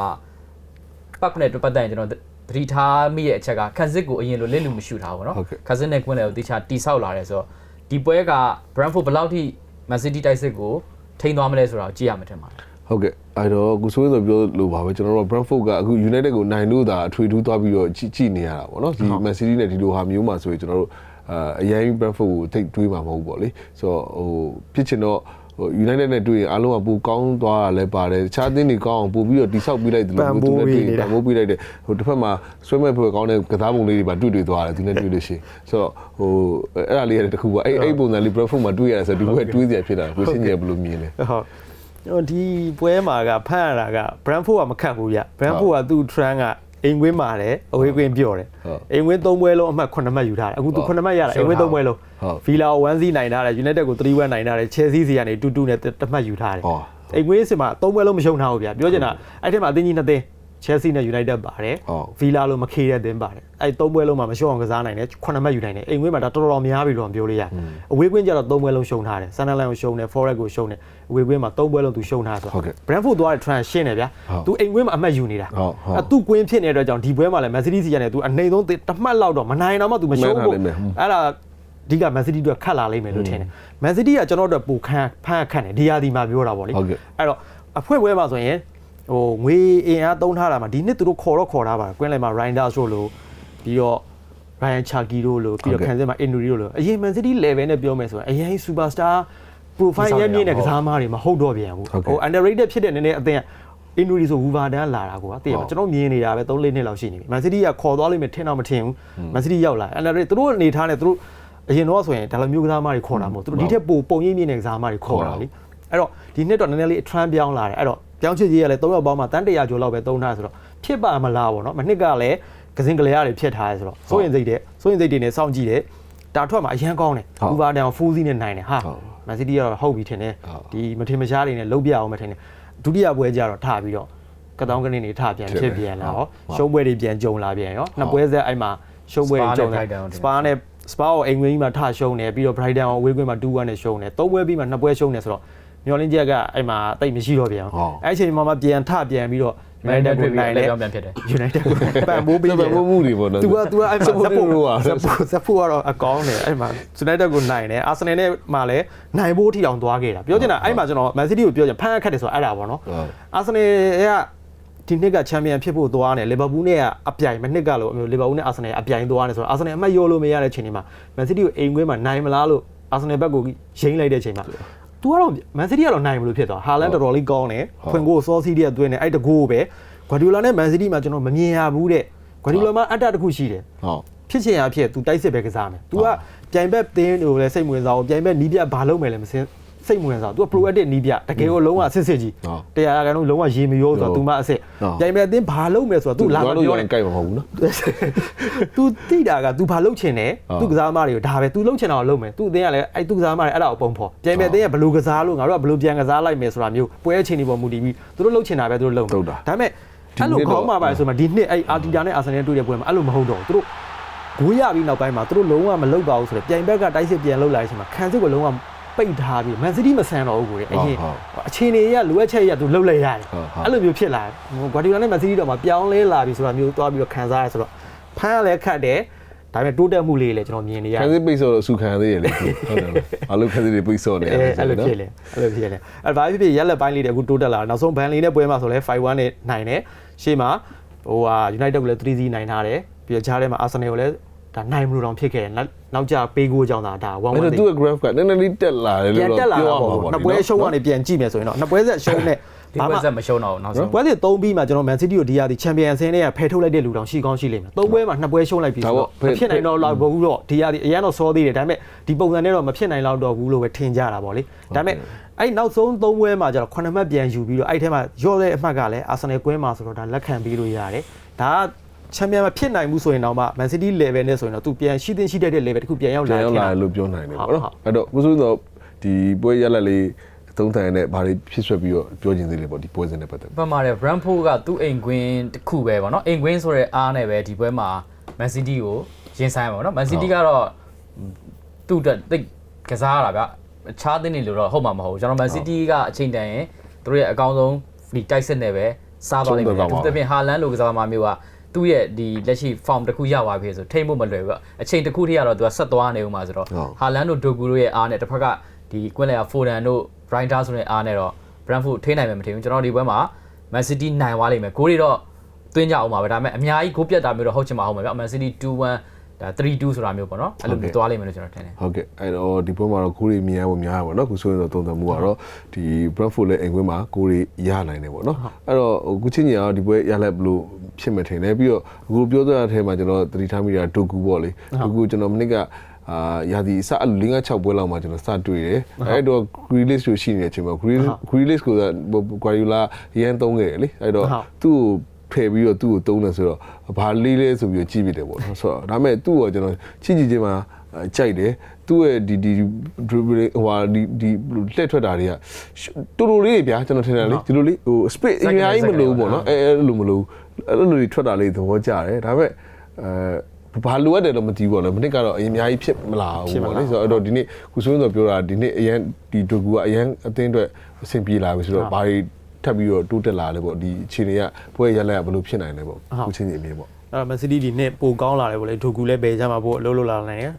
ပတ်နဲ့ပတ်သက်ရင်ကျွန်တော် သတိထားမိတဲ့အချက်ကခက်စစ်ကိုအရင်လိုလက်လူမရှူတာပေါ့နော်ခက်စစ်နဲ့ကွင်းလေကိုတေချာတိဆောက်လာတယ်ဆိုတော့ဒီပွဲက Brentford ဘလောက်ထိ Man City တိုက်စစ်ကိုထိန်းသွားမလဲဆိုတာကိုကြည့်ရမှာထင်ပါတယ်ဟုတ်ကဲ့အဲ့တော့အခုဆိုရင်ဆိုပြောလို့ပါပဲကျွန်တော်တို့ Brentford ကအခု United ကိုနိုင်လို့ဒါအထွေထူးသွားပြီးတော့ကြည့်ကြည့်နေရတာပေါ့နော်ဒီ Man City နဲ့ဒီလိုဟာမျိုးမှာဆိုရင်ကျွန်တော်တို့အာအရင် Brentford ကိုထိတ်တွေးမှာမဟုတ်ပေါ့လေဆိုတော့ဟိုဖြစ်ချင်တော့ ဟဟို United နဲ့တွေ့ရင်အားလုံးကပိုကောင်းသွားတာလည်းပါတယ်တခြားအသင်းတွေကောင်းအောင်ပို့ပြီးတော့တိဆောက်ပေးလိုက်တယ်လို့သူနဲ့တွေ့ရင်ပံ့ပိုးပေးလိုက်တယ်ဟိုတစ်ဖက်မှာဆွဲမဲ့ဖွဲ့ကောင်းတဲ့ကစားပုံလေးတွေပါတွေ့တွေ့သွားတယ်သူနဲ့တွေ့လို့ရှိရင်ဆိုတော့ဟိုအဲ့ဒါလေးရတယ်တခုပါအဲ့အဲ့ပုံစံလေး Bradford မှာတွေ့ရတယ်ဆိုတော့ဒီဘက်တွေးစရာဖြစ်တာကိုရှင်းကြဘယ်လိုမြင်လဲဟုတ်ဟိုဒီပွဲမှာကဖတ်ရတာက Brentford ကမခတ်ဘူးဗျ Brentford ကသူ့ trend က အိမ်ကွင်းမာတယ်အဝေးကွင်းပြော့တယ်ဟုတ်အိမ်ကွင်း၃ပွဲလုံးအမှတ်9မှတ်ယူထားတယ်အခုသူဟုတ်9မှတ်ရတာအိမ်ကွင်း၃ပွဲလုံးဟုတ်ဗီလာကို1စီနိုင်ထားတယ် United ကို3-1နိုင်ထားတယ် Chelsea စီကနေ2-2နဲ့တစ်မှတ်ယူထားတယ်ဟုတ်အိမ်ကွင်းစင်မှာ၃ပွဲလုံးမရှုံးထားဘူးဗျပြောချင်တာအဲ့ထက်မှာအသင်းကြီးနှစ်သင်း Chelsea နဲ့ United ပါတယ်ဟုတ်ဗီလာလိုမခေတဲ့တင်းပါတယ်အဲ့၃ပွဲလုံးမှာမရှုံးအောင်ကစားနိုင်တယ်9မှတ်ယူနိုင်တယ်အိမ်ကွင်းမှာဒါတော်တော်များပြီတော့ပြောလို့ရတယ်အဝေးကွင်းကျတော့၃ပွဲလုံးရှုံးထားတယ် Sunderland ကိုရှုံးတယ် Forest ကိုရှုံးတယ်အဝေးကွင်းမှာ၃ပွဲလုံးသူရှုံးထားဆိုဟုတ်ကဲ့ Brentford သွားတဲ့ trend ရှင်းတယ်ဗျာဟုတ်သူအိမ်ကွင်းမှာအမှတ်ယူနေတာဟုတ်ဟုတ်အဲ့သူကွင်းဖြစ်နေတဲ့အတွက်ကြောင့်ဒီပွဲမှာလည်း Man City စီကနေသူအနှိမ်ဆုံးတစ်မှတ်လောက်တော့မနိုင်တော့မှသူမရှုံးဘူးမှန်ပါလိမ့်မယ်ဟုတ်အဲ့ဒါဒီက Man City အတွက်ခတ်လာလိမ့်မယ်လို့ထင်တယ် Man City ကကျွန်တော်တို့ပူခန့်ဖန့်ခန့်တယ်ဒီဟာဒီမှာပြောတာပေါ့လေဟုတ်ကဲ့အဲ့တော့အဖွဲ့ပွဲမှာဆိုရင် ဟိုငွေအင်အားသုံးထားတာမှာဒီနှစ်သူတို့ခေါ်တော့ခေါ်ထားပါတယ်ကွင်းလယ်မှာ Reinders တို့လို့ပြီးတော့ Ryan Chaki တို့လို့ပြီးတော့ဟုတ်ကဲ့ခံစစ်မှာ Injury တို့လို့အရင် Man City level နဲ့ပြောမယ်ဆိုရင်အရင် superstar profile ရမြင့်တဲ့ကစားသမားတွေမဟုတ်တော့ပြန်ဘူးဟုတ်ကဲ့ဟို underrated ဖြစ်တဲ့နည်းနည်းအသင်းက injury ဆို Wolverhampton လာတာကွာတည်ရဟုမှာတ်ကျွန်တော်မြင်နေတာပဲ3-4နှစ်လောက်ရှိနေပြီ Man City ကခေါ်သွားလိမ့်မယ်ထင်တော့မထင်ဘူး Man City ရောက်လာ underrated သူတို့အနေထားနဲ့သူတို့အရင်တော့ဆိုရင်ဒါလိုမျိုးကစားသမားတွေခေါ်တာမဟုတ်သူတို့ဒီထက်ပိုပုံရိပ်မြင့်တဲ့ကစားသမားတွေခေါ်တာလေအဲ့တော့ဒီနှစ်တော့နည်းနည်းလေး trend ပြောင်းလာတယ်အဲ့တော့ ပြောင်းချစ်ကြီးကလည်း3ယောက်ပေါင်းမှာတန်း100ကျော်လောက်ပဲသုံးထားတယ်ဆိုတော့ဖြစ်ပါမလားပေါ့နော်မနှစ်ကလည်းကစင်ကလေးရတွေဖြစ်ထားတယ်ဆိုတော့စိုးရင်စိတ်တဲ့စိုးရင်စိတ်တွေနဲ့စောင့်ကြည့်တယ်တာထွက်မှာအရန်ကောင်းတယ်ဟုတ်ဘူဘာတန်ဖူးစီးနဲ့နိုင်တယ်ဟာဟုတ်မန်စီးတီးကတော့ဟုတ်ပြီထင်တယ်ဟုတ်ဒီမထင်မရှားတွေနဲ့လုံးပြအောင်မထင်တယ်ဒုတိယပွဲကျတော့ထပြီးတော့ကတောင်းကနေနေထပြန်ဖြစ်ဖြစ်တယ်ပြန်လာဟုတ်ရောဟုတ်ရှုံးပွဲတွေပြန်ကြုံလာပြန်ရောနှစ်ပွဲဆက်အဲ့မှာရှုံးပွဲတွေကြုံ Spa နဲ့တယ် Brighton စပါနဲ့စပါကိုအိမ်ဝင်းကြီးမှာထရှုံးတယ်ပြီးတော့ Brighton ကိုအဝေးကွင်းမှာ2-1နဲ့ရှုံးတယ်သုံးပွဲပြီးမှနှစ်ပွဲရှုံးတယ်ဆိုတော့ မျောလင်းချက်ကအဲ့မှာတိတ်မရှိတော့ပြန်ဟုတ်အဲ့အချိန်မှာမှပြန်ထပြန်ပြီးတော့ United United ကိုတွေ့ပြီးနိုင်လက်တယ်ပြောင်းပြန်ဖြစ်တယ် United ကိုပံ့ပိုးပေးဒီတယ်ဘက်မှုတွေပေါ့နော်သူကသူကအဲ့မှာဇက်ဖို့လို့อ่ะဇက်ဖို့ဇက်ဖို့ကတော့အကောင်းတယ်အဲ့မှာ United ကိုနိုင်တယ် Arsenal နဲ့မှလည်းနိုင်ဖို့ထီအောင်သွားခဲ့တာပြောချင်တာအဲ့မှာကျွန်တော် Man City ကိုပြောချင်ဖန်အခက်တယ်ဆိုတော့အဲ့ဒါပေါ့နော်ဟုတ် Arsenal ကဒီနှစ်ကချန်ပီယံဖြစ်ဖို့သွားတယ်လီဗာပူးနဲ့ကအပြိုင်မနှစ်ကလို့အမျိုးလီဗာပူးနဲ့အာဆင်နယ်အပြိုင်သွားတယ်ဆိုတော့အာဆင်နယ်အမှတ်ရောလို့မရတဲ့ချိန်တွေမှာမန်စီးတီးကိုအိမ်ကွင်းမှာနိုင်မလားလို့အာဆင်နယ်ဘက်ကိုရိမ့်လိုက်တဲ့ချိန်မှာ သူကတော့မန်စီးတီးကတော့နိုင်ဘူးလို့ဖြစ်သွားဟာလန်တော်တော်လေးကောင်းတယ်ဖွင့်ကိုဆောစီးတီးကသွင်းတယ်အဲ့တကူပဲဂွာဒီယိုလာနဲ့မန်စီးတီးမှာကျွန်တော်မမြင်ရဘူးတဲ့ဂွာဒီယိုလာမှာအတ္တတခုရှိတယ်ဟုတ်ဖြစ်ချင်ရဖြစ် तू တိုက်စစ်ပဲကစားမယ် तू ကပြိုင်ဘက်သင်းဟိုလည်းစိတ်ဝင်စားအောင်ပြိုင်ဘက်နီးပြဘာလုပ်မယ်လဲမစင်း စိတ်ဝင်စား तू က proactive နီးပြတကယ်ကိုလုံးဝစစ်စစ်ကြီး ဟုတ် တရားကလုံးလုံးဝရေမရိုးဆိုတော့ तू မအစ်စ် ဟုတ် ပြိုင်ဘက်အသင်းဘာလုပ်မယ်ဆိုတော့ तू လာမ လို့ ပြော ရ နဲ့ ရင်ကြိုက်မှာမဟုတ်ဘူးနော် तू တိတာက तू ဘာလုပ်ချင်တယ် ဟုတ် သူကစားသမားတွေကိုဒါပဲ तू လုပ်ချင်တာကိုလုပ်မယ် तू အသင်းကလည်းအဲ့သူကစားသမားတွေအဲ့ဒါကိုပုံဖော်ပြိုင်ဘက်အသင်းကဘယ်လိုကစားလို့ငါတို့ကဘယ်လိုပြန်ကစားလိုက်မယ်ဆိုတာမျိုးပွဲအချိန်တွေပေါ်မူတည်ပြီးသူတို့လုပ်ချင်တာပဲသူတို့လုပ်မယ် ဟုတ်တာ ဒါပေမဲ့ ဒီ အဲ့လို နှစ်တော့ ခေါင်းမှာပါဆိုမှဒီနှစ်အဲ့အာတီတာနဲ့အာဆင်နယ်တွေ့တဲ့ပွဲမှာအဲ့လိုမဟုတ်တော့ဘူးသူတို့ဂိုးရပြီးနောက်ပိုင်းမှာသူတို့လုံးဝမလုပ်ပါဘူးဆိုတော့ပြိုင်ဘက်ကတိုက်စစ်ပြန်လုပ်လာတဲ့အချိန်မှာခံစစ်ကိုလုံးဝ ပိတ်ထားပြီးမန်စီးတီးမဆန်တော့ဘူးကိုလေအရင်ဟုတ်အခြေအနေရလိုအပ်ချက်ရသူလှုပ်လိုက်ရတယ်ဟုတ်ဟုတ်အဲ့လိုမျိုးဖြစ်လာတယ်ဂွာဒီယိုလာနဲ့မန်စီးတီးတော့မှပြောင်းလဲလာပြီဆိုတာမျိုးသွားပြီးတော့ခံစားရဆိုတော့ဖမ်းရလဲခတ်တယ်ဒါပေမဲ့တိုးတက်မှုလေးလည်းကျွန်တော်မြင်နေရခတယ်န်းစစ်ပိတ်ဆိုတော့အဆူခံသေးရလေဟုတ်တယ်အားလုံးခန်းစစ်တွေပိတ်ဆိုနေရအဲတယ်အဲ့လိုဖြစ်လေအဲ့လိုဖြစ်လေအဲ့ဘာဖြစ်ဖြစ်ရက်လက်ပိုင်းလေးတွေအခုတိုးတက်လာတယ်နောက်ဆုံးဘန်လီနဲ့ပွဲမှာဆိုလဲ5-1နဲ့နိုင်တယ်ရှေ့မှာဟိုဟာ United ကိုလည်း3-0နိုင်ထားတယ်ပြီးတော့ဂျားထဲမှာ Arsenal ကိုလည်း ဒါနိုင်မလို့တော့ဖြစ်ခဲ့တယ်နောက်နောက်ကျပေးကိုကြောင်းတာဒါ1-1အဲ့တော့သူ့ရဲ့ graph ကနည်းနည်းလေးတက်လာတယ်ပြလို့န်တက်လာပြောတာရမှာပေါ့ပေါ့နှစ်ပွဲရှုံးကနေပြန်ကြည့်မယ်ဆိုရင်တော့နှစ်ပွဲဆက်ရှုံးနဲ့ဒီပွဲဆက်မရှုံးတော့ဘူးနောက်ဆုံးပွဲစဉ်3ပြီးမှကျွန်တော် Man City ကိုဒီရသည်ချန်ပီယံဆင်းတွေကဖယ်ထုတ်လိုက်တဲ့လူတောင်ရှိကောင်းရှိလိမ့်မယ်3ပွဲမှာနှစ်ပွဲရှုံးလိုက်ပြီဆိုတော့မဖြစ်နိုင်တော့လောက်ဘူးတော့ဒီရသည်အရင်တော့စောသေးတယ်ဒါပေမဲ့ဒီပုံစံနဲ့တော့မဖြစ်နိုင်တော့ဘူးလို့ပဲထင်ကြတာပေါ့လေဒါပေမဲ့အဲ့နောက်ဆုံး3ပွဲမှာကျတော့9မှတ်ပြန်ယူပြီးတော့အဲ့ထဲမှာရော့တဲ့အမှတ်ကလည်း Arsenal ကွင်းမှာဆိုတော့ဒါလက်ခံပြီးလို့ရတယ်ဒါက ချန်ပီယံမဖြစ်နိုင်ဘူးဆိုရင်တော့မှ Man City level နဲ့ဆိုရင်တော့သူပြန်ရှိသင့်ရှိတတ်တဲ့ level တခုပြန်ရောက်ပြန်လာရောက်တယ်လာတယ်လို့ပြောနိုင်တယ်ပေါ့ဟုတ်နော်အဲ့တော့ကိုစိုးတော့ဒီပွဲရလက်လေးသုံးထန်နဲ့ဘာတွေဖြစ်ဆွက်ပြီးတော့ပြောချင်သေးလဲပေါ့ဒီပွဲစဉ်နဲ့ပတ်သက်ပြီးပတ်မှာတဲ့ Brentford ကသူ့အိမ်ကွင်းတစ်ခုပဲပေါ့နော်အိမ်ကွင်းဆိုတဲ့အားနဲ့ပဲဒီပွဲမှာ Man City ကိုရင်ဆိုင်ပါပေါ့နော် Man City ကတော့သူ့အတွက်တိတ်ကစားရတာဗျအခြားသင်းတွေလို့တော့ဟုတ်မှာမဟုတ်ဘူးကျွန်တော် Man City ကအချိန်တန်ရင်သူတို့ရဲ့အကောင်းဆုံးဒီတိုက်စစ်နဲ့ပဲစားသွားလိမ့်မယ်သူတပင်ဟာလန်လိုကစားသမားမျိုးက သူ့ရဲ့ဒီလက်ရှိ form တစ်ခုရသွားပြီဆိုထိမ့်ဖို့မလွယ်ဘူးအချိန်တစ်ခုထိကတော့သူကဆက်သွားနေဦးမှာဆိုတော့ဟာလန်တို့ဒိုကူတို့ရဲ့အားနဲ့တစ်ဖက်ကဒီကွင်းလေဖိုဒန်တို့ Brighton ဆိုတဲ့အားနဲ့တော့ Brentford ထိနိုင်မယ်မထင်ဘူးကျွန်တော်ဒီပွဲမှာ Man City နိုင်သွားလိမ့်မယ်ဂိုးတွေတော့သွင်းကြအောင်ပါပဲဒါပေမဲ့အများကြီးဂိုးပြတ်တာမျိုးတော့ဟုတ်ချင်မှာဟုတ်မှာဗျ Man City 2-1 ဒါ3-2ဆိုတာမျိုးပေါ့နော်အဲ့လိုမျိုးသွားလိမ့်မယ်လို့ကျွန်တော်ထင်တယ်ဟုတ်ကဲ့အဲ့တော့ဒီပွဲမှာတော့ကိုရီမြင်ရဖို့များပါတော့ခုဆိုရင်တော့သုံးသပ်မှုကတော့ဒီ Bradford လည်းအိမ်ခွင်းမှာကိုရီရနိုင်တယ်ပေါ့နော်အဲ့တော့ဟိုကုချင်းကြီးကတော့ဒီပွဲရလက်ဘလို့ဖြစ်မယ်ထင်တယ်ပြီးတော့အခုပြောသွားတဲ့အထဲမှာကျွန်တော်သတိထားမိတာဒိုကူပေါ့လေဒိုကူကျွန်တော်မနစ်ကအာရာဒီစအလူ5 6ပွဲလောက်မှာကျွန်တော်စတွေ့တယ်အဲ့တော့ Grealish လို့ရှိနေတဲ့အချိန်မှာ Grealish ကို Guardiola ရန်သုံးခဲ့တယ်လေအဲ့တော့သူ့ကို ဖယ်ပြီးတော့သူ့ကိုတုံးတယ်ဆိုတော့ဘာလေးလဲဆိုပြီးတော့ကြည့်ပြတယ်ပေါ့နော်ဆိုတော့ဒါပေမဲ့သူ့ကိုကျွန်တော်ချစ်ကြည့်ချင်းမှာကြိုက်တယ်သူ့ရဲ့ဒီဒီ dribble ဟိုဟာဒီဒီလှည့်ထွက်တာတွေကတူတူလေးဗျာကျွန်တော်ထင်တယ်လေဒီလိုလေးဟို space အများကြီးမလိုဘူးပေါ့နော်အဲအဲ့လိုမလိုအဲ့လိုတွေထွက်တာလေးသဘောကျတယ်ဒါပေမဲ့အဲဘာလိုအပ်တယ်တော့မသိဘူးပေါ့နော်မနစ်ကတော့အရင်အများကြီးဖြစ်မလာဘူးပေါ့လေဆိုတော့အဲ့တော့ဒီနေ့ကုဆိုးဆိုပြောတာဒီနေ့အရန်ဒီဒိုကူကအရန်အသင်းအတွက်အဆင်ပြေလာပြီဆိုတော့ဘာတွေ ထပ်ပြီးတော့တိုးတက်လာလဲပေါ့ဒီအခြေအနေကပွဲရလက်ကဘယ်လိုဖြစ်နိုင်လဲပေါ့ခုချင်းကြီးအမြင်ပေါ့အဲ့တော့ Man City ဒီနှစ်ပိုကောင်းလာတယ်ဗောလေဒိုကူလည်းဘယ်ကြမှာပို့အလုပ်လုပ်လာနိုင်တယ်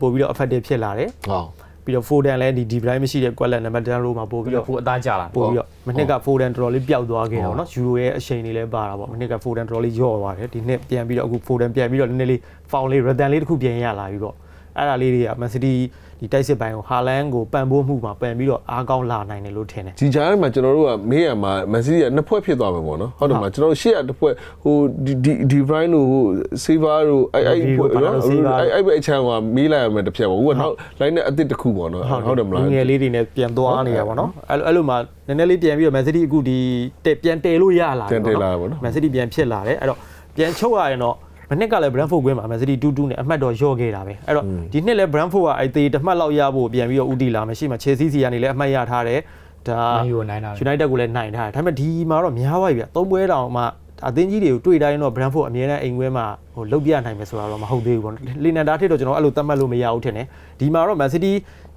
ပို့ပြီးတော့ effective ဖြစ်လာတယ်ဟုတ်ပြီးတော့ Foden လည်းဒီ deep line မရှိတဲ့ quality နံပါတ်10 row မှာပို့ပြီးပြီးတော့တော့ခုအသားကြလာပို့ပြီးတော့မနှစ်က Foden တော်တော်လေးပျောက်သွားခဲ့တာဗောနော်ယူရိုရဲ့အချိန်လေးလည်းပါတာဗောမနှစ်က Foden တော်တော်လေးယော့သွားတယ်ဒီနှစ်ပြန်ပြီးတော့အခု Foden ပြန်ပြီးတော့နည်းနည်းလေး foul လေး return လေးတစ်ခုပြန်ရလာပြီဗော အဲ့ဒါလေးတွေက Man City ဒီတိုက်စစ်ပိုင်းကိုဟာလန်ကိုပံ့ပိုးမှုမှာပံ့ပြီးတော့အားကောင်းလာနိုင်တယ်လို့ထင်တယ်ဒီကြားထဲမှာကျွန်တော်တို့ကမေးရမှာမန်စီးတီးကနှစ်ဖွဲ့ဖြစ်သွားမယ်ပေါ့နော်ဟုတ်တယ်မလားကျွန်တော်တို့ရှေ့ကတစ်ဖွဲ့ဟိုဒီဒီဒီဘရိုင်းတို့ဟိုဆေးဗာတို့အဲ့အဲ့ဖွဲ့နော်အဲ့အဲ့ပဲအချမ်းကမေးလိုက်ရမယ်တစ်ဖြတ်ပေါ့ဟိုကနောက် line နဲ့အစ်စ်တစ်ခုပေါ့နော်ဟုတ်တယ်မလားငယ်လေးတွေနဲ့ပြန်သွားနေတာဗောနော်အဲ့လိုအဲ့လိုမှနည်းနည်းလေးပြန်ပြီးတော့ Man City အခုဒီတက်ပြန်တယ်လို့ရလာပြန်တယ်လာပေါ့နော် Man City ပြန်ဖြစ်လာတယ်အဲ့တော့ပြန်ချုပ်ရရင်တော့ မနှစ်ကလည်း Brentford ကွင်းမှာ Man City 2-2နဲ့အမှတ်တော့ရော့ခဲ့တာပဲအဲ့တော့ဒီနှစ်လည်း Brentford ကအဲ့သေးတစ်မှတ်လောက်ရဖို့ပြန်ပြီးတော့ဥတီလာမယ်ရှိမှ Chelsea စီကနေလည်းအမှတ်ရထားတယ်ဒါမန်ယူကိုနိုင်တာပဲ United ကိုလည်းနိုင်ထားတယ်ဒါပေမဲ့ဒီမှာတော့များသွားပြီဗျသုံးပွဲတောင်မှအသင်းကြီးတွေကိုတွေ့တိုင်းတော့ Brentford အမြဲတမ်းအိမ်ခွဲမှာဟိုလုတ်ပြနိုင်မယ်ဆိုတာတော့မဟုတ်သေးဘူးပေါ့လီနန်ဒါထစ်တော့ကျွန်တော်အဲ့လိုသတ်မှတ်လို့မရဘူးထင်တယ်ဒီမှာတော့ Man City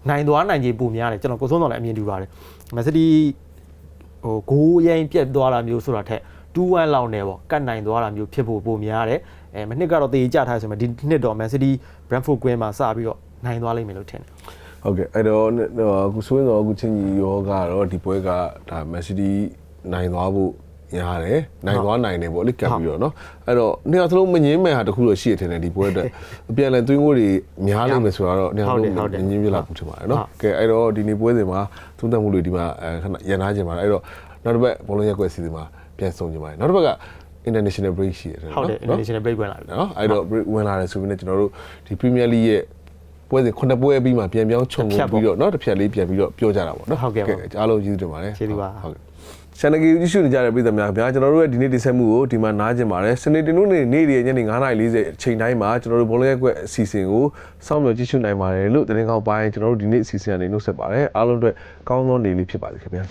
နိုင်သွားနိုင်ခြေပိုများတယ်ကျွန်တော်ကိုဆုံးတော်လည်းအမြင်တူပါတယ် Man City ဟိုဂိုးရင်ပြက်သွားတာမျိုးဆိုတာထက်2-1လောက်နေပေါ့ကတ်နိုင်သွားတာမျိုးဖြစ်ဖို့ပိုများတယ် အဲမနှစ်ကတော့တေးကြထားဆိုမှဒီနှစ်တော့ Man City Brentford ကွင်းမှာစပြီးတော့နိုင်သွားလိမ့်မယ်လို့ထင်တယ် ဟုတ်ကဲ့အဲ့တော့အခုဆိုရင်တော့အခုချင်းကြီးရောကတော့ဒီပွဲကဒါမန်စီးတီးနိုင်သွားဖို့ရတယ်နိုင်သွားနိုင်တယ်ပေါ့လေကပ်ပြီးတော့เนาะအဲ့တော့နေရာသလုံးမငင်းမဲ့ဟာတခုတော့ရှိရထင်တယ်ဒီပွဲအတွက်အပြန်လည်သွင်းကိုတွေများလိမ့်မယ်ဆိုတော့နေရာသလုံးမငင်းပြလာဘူးထင်ပါတယ်เนาะကဲအဲ့တော့ဒီနေ့ပွဲစဉ်မှာသုံးသပ်မှုတွေဒီမှာအဲခဏရန်နာခြင်းပါတယ်အဲ့တော့နောက်တစ်ပတ်ဘောလုံးရက်ကွက်စီစဉ်မှာပြန်ဆုံကြပါတယ်နောက်တစ်ပတ်က international break ရှိရတယ် ဟုတ်တယ် နော် international break ဝင်လာပြီ နော်အဲ့တော့ break ဝင်လာတယ်ဆိုပြီးတော့ကျွန်တော်တို့ဒီ Premier League ရဲ့ပွဲစဉ်ခုနှစ်ပွဲပြီးမှပြန်ပြောင်းခြုံပြီးတော့เนาะတစ်ဖြတ်လေးပြန်ပြီးတော့ပြောကြတာပေါ့နော်အားလုံးကျေးဇူးတင်ပါတယ် ကျေးဇူးပါ ဟုတ်ကဲ့ channel ကြီးကြည့်ရှုနေကြတဲ့ပြည်သူများခင်ဗျာကျွန်တော်တို့ရဲ့ဒီနေ့တင်ဆက်မှုကိုဒီမှာနားကျင်ပါတယ်စနေတင်တို့နေ့နေ့ရက်ညနေ9:40အချိန်တိုင်းမှာကျွန်တော်တို့ဘောလုံးရက်ကွက်အစီအစဉ်ကိုစောင့်မျှော်ကြည့်ရှုနိုင်ပါတယ်လို့တင်ကောင်းပိုင်းကျွန်တော်တို့ဒီနေ့အစီအစဉ်ကနေနှုတ်ဆက်ပါတယ်အားလုံးအတွက်ကောင်းသောနေ့လေးဖြစ်ပါစေခင်ဗျာ